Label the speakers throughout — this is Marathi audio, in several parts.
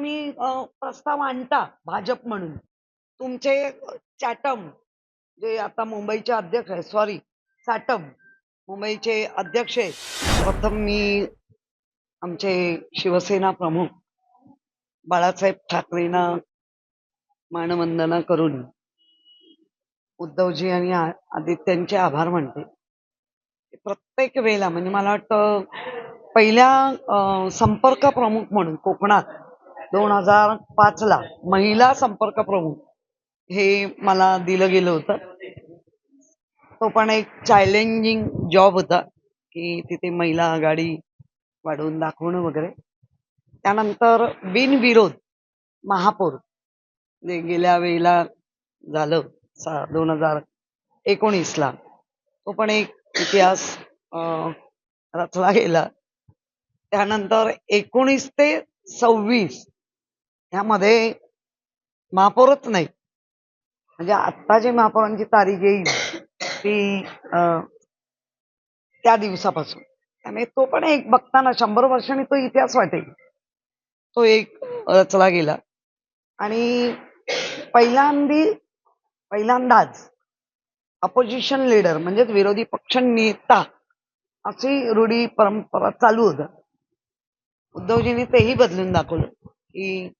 Speaker 1: तुम्ही प्रस्ताव आणता भाजप म्हणून. तुमचे चॅटम जे आता मुंबईचे अध्यक्ष आहे सॉरी साटम मुंबईचे अध्यक्ष आहेत. प्रथम मी आमचे शिवसेना प्रमुख बाळासाहेब ठाकरेंना मानवंदना करून उद्धवजी आणि आदित्यांचे आभार मानते. प्रत्येक वेळेला म्हणजे मला वाटतं पहिल्या संपर्क प्रमुख म्हणून कोकणात दोन हजार पाच ला महिला संपर्क प्रमुख हे मला दिलं गेलं होतं. तो पण एक चॅलेंजिंग जॉब होता की तिथे महिला आघाडी वाढवून दाखवणं वगैरे. त्यानंतर बिनविरोध महापौर जे गेल्या वेळेला झालं सा दोन हजार एकोणीसला तो पण एक इतिहास रचला गेला. त्यानंतर एकोणीस ते सव्वीस ह्यामध्ये महापौरच नाही. म्हणजे आत्ता जे महापौरांची तारीख येईल ती अं, त्या दिवसापासून. त्यामुळे तो पण एक बघताना शंभर वर्षांनी तो इतिहास वाटेल. तो एक रचला गेला. आणि पहिल्यांदी पहिल्यांदाच अपोजिशन लीडर म्हणजेच विरोधी पक्ष नेता अशी रूढी परंपरा चालू होत. उद्धवजींनी तेही बदलून दाखवलं की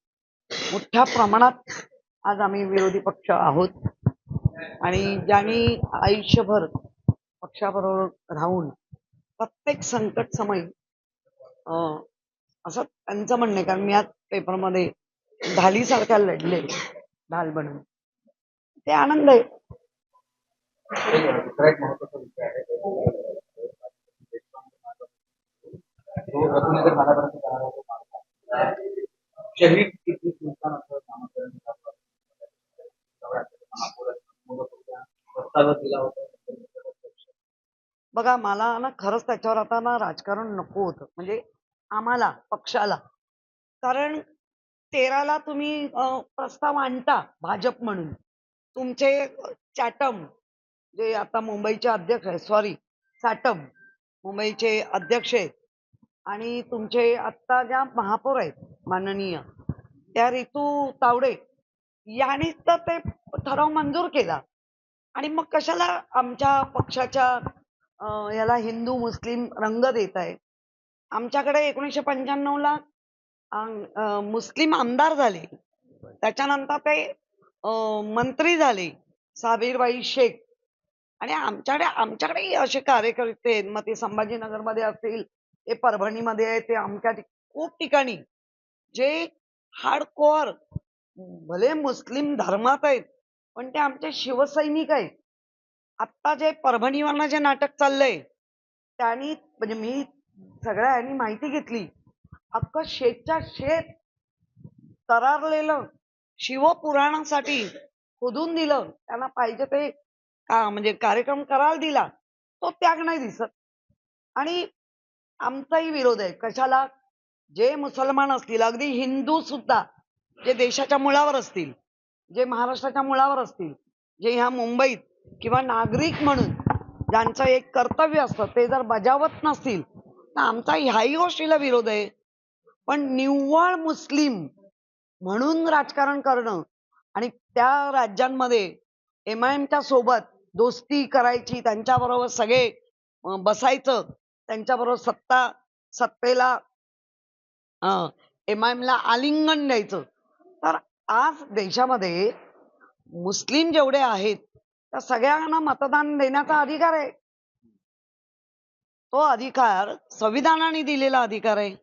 Speaker 1: मोठ्या प्रमाणात आज आम्ही विरोधी पक्ष आहोत. आणि ज्यांनी आयुष्यभर पक्षाबरोबर राहून प्रत्येक संकट समय अं, असं त्यांचं म्हणणं आहे कारण मी आज पेपरमध्ये ढालीसारख्या लढले ढाल बनून. ते आनंद आहे.
Speaker 2: दुसरा एक महत्त्वाचा विषय आहे तो दिला होता
Speaker 1: बघा मला ना खरंच त्याच्यावर आता ना राजकारण नको होतं. म्हणजे आम्हाला पक्षाला. कारण तेराला तुम्ही प्रस्ताव आणता भाजप म्हणून. तुमचे चाटम चॅटम जे आता मुंबईचे अध्यक्ष आहे सॉरी साटम मुंबईचे अध्यक्ष आहेत. आणि तुमचे आत्ता ज्या महापौर आहेत माननीय त्या रितू तावडे यांनीच तर ते ठराव मंजूर केला. आणि मग कशाला आमच्या पक्षाच्या याला हिंदू मुस्लिम रंग देत आहे आमच्याकडे एकोणीसशे पंच्याण्णव ला मुस्लिम आमदार झाले. त्याच्यानंतर ते अं, मंत्री झाले साबीरबाई शेख. आणि आमच्याकडे आमच्याकडेही असे कार्यकर्ते आहेत. मग ते संभाजीनगरमध्ये असतील ते परभणीमध्ये आहे ते आमच्या खूप ठिकाणी. जे हार्डकोअर भले मुस्लिम धर्मात आहेत पण ते आमचे शिवसैनिक आहेत. आत्ता जे परभणीवरनं जे नाटक चाललंय त्यांनी म्हणजे मी सगळ्या यांनी माहिती घेतली. अख्खं शेतच्या शेत तरारलेलं शिवपुराणासाठी खोदून दिलं. त्यांना पाहिजे ते का म्हणजे कार्यक्रम करायला दिला. तो त्याग नाही दिसत. आणि आमचाही विरोध आहे. कशाला? जे मुसलमान असतील अगदी हिंदू सुद्धा जे देशाच्या मुळावर असतील जे महाराष्ट्राच्या मुळावर असतील जे ह्या मुंबईत किंवा नागरिक म्हणून ज्यांचं एक कर्तव्य असतं ते जर बजावत नसतील तर आमचा ह्याही गोष्टीला विरोध आहे. पण निव्वळ मुस्लिम म्हणून राजकारण करणं आणि त्या राज्यांमध्ये एम आय एमच्या सोबत दोस्ती करायची त्यांच्याबरोबर सगळे बसायचं त्यांच्याबरोबर सत्ता सत्तेला एम आय एमला आलिंगन द्यायचं तर आज देशामध्ये मुस्लिम जेवढे आहेत त्या सगळ्यांना मतदान देण्याचा अधिकार आहे. तो अधिकार संविधानाने दिलेला अधिकार आहे.